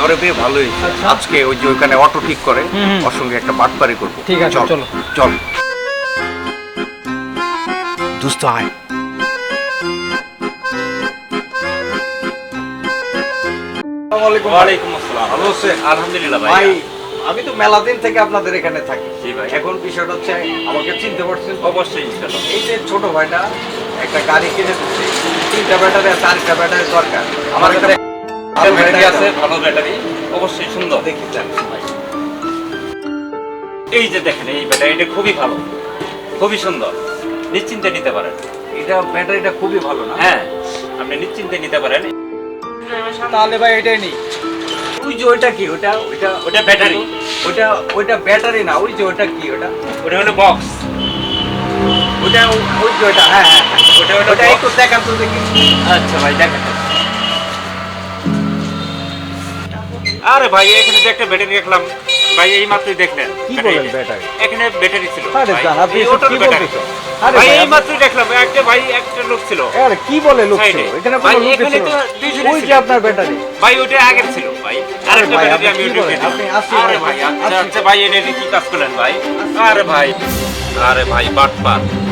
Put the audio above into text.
ধরে পেয়ে ভালোই। আচ্ছা। আজকে ওই যে ওইখানে অটো ঠিক করে। ওর সঙ্গে একটা বাটপারি করব। ঠিক আছে, চল আয়? আলহামদুলিল্লাহ ভাই আমি তো মেলা দিন থেকে আপনাদের এখানে থাকি। এখন বিষয়টা হচ্ছে আমাকে চিনতে পারছেন? অবশ্যই এই যে ছোট ভাইটা একটা গাড়ি কিনে দিচ্ছে তিনটা ব্যাটারি আর চারটা ব্যাটারি দরকার। আমার ব্যাটারি ব্যাটারি আছে ভালো ব্যাটারি অবশ্যই সুন্দর। দেখি এই যে দেখেন এই ব্যাটারিটা খুবই ভালো। খুবই সুন্দর। নিশ্চিন্তে নিতে পারেন। এটা ব্যাটারিটা খুবই ভালো না? হ্যাঁ আপনি নিশ্চিন্তে নিতে পারেন। তাহলে ভাই এটাই নেই। ওই যে ওইটা কি? ওটা ওইটা ওটা ব্যাটারি ওইটা ওইটা ব্যাটারি না। ওই যে ওটা কি? ওটা ওটা হলো বক্স ওটা ওই যে ওটা হ্যাঁ হ্যাঁ হ্যাঁ। ওটা ওটা। একটু দেখান তো দেখি। আচ্ছা ভাই দেখেন। আরে ভাই এখানে যে একটা ব্যাটারি দেখলাম ভাই এই মাত্রই দেখলেন। কি বলেন ব্যাটারি? এখানে ব্যাটারি ছিল। আরে জান, আপনি কি বলতেছেন? আরে ভাই এই মাত্রই দেখলাম একটা ভাই একটা লোক ছিল। আরে কি বলে লোক ছিল? এখানে ভাই, কোনো লোক ছিল? তো না। দুইজনই ওই যে আপনার ব্যাটারি। ভাই ওটা আগের ছিল ভাই। আরেকটা ব্যাটারি আমি কি ওটা বলেন? দিলাম। আপনি আসছি আরে ভাই, ভাই আচ্ছা আচ্ছা ভাই এটা কি কাজ করলেন ভাই। আরে ভাই আরে ভাই বাটপার।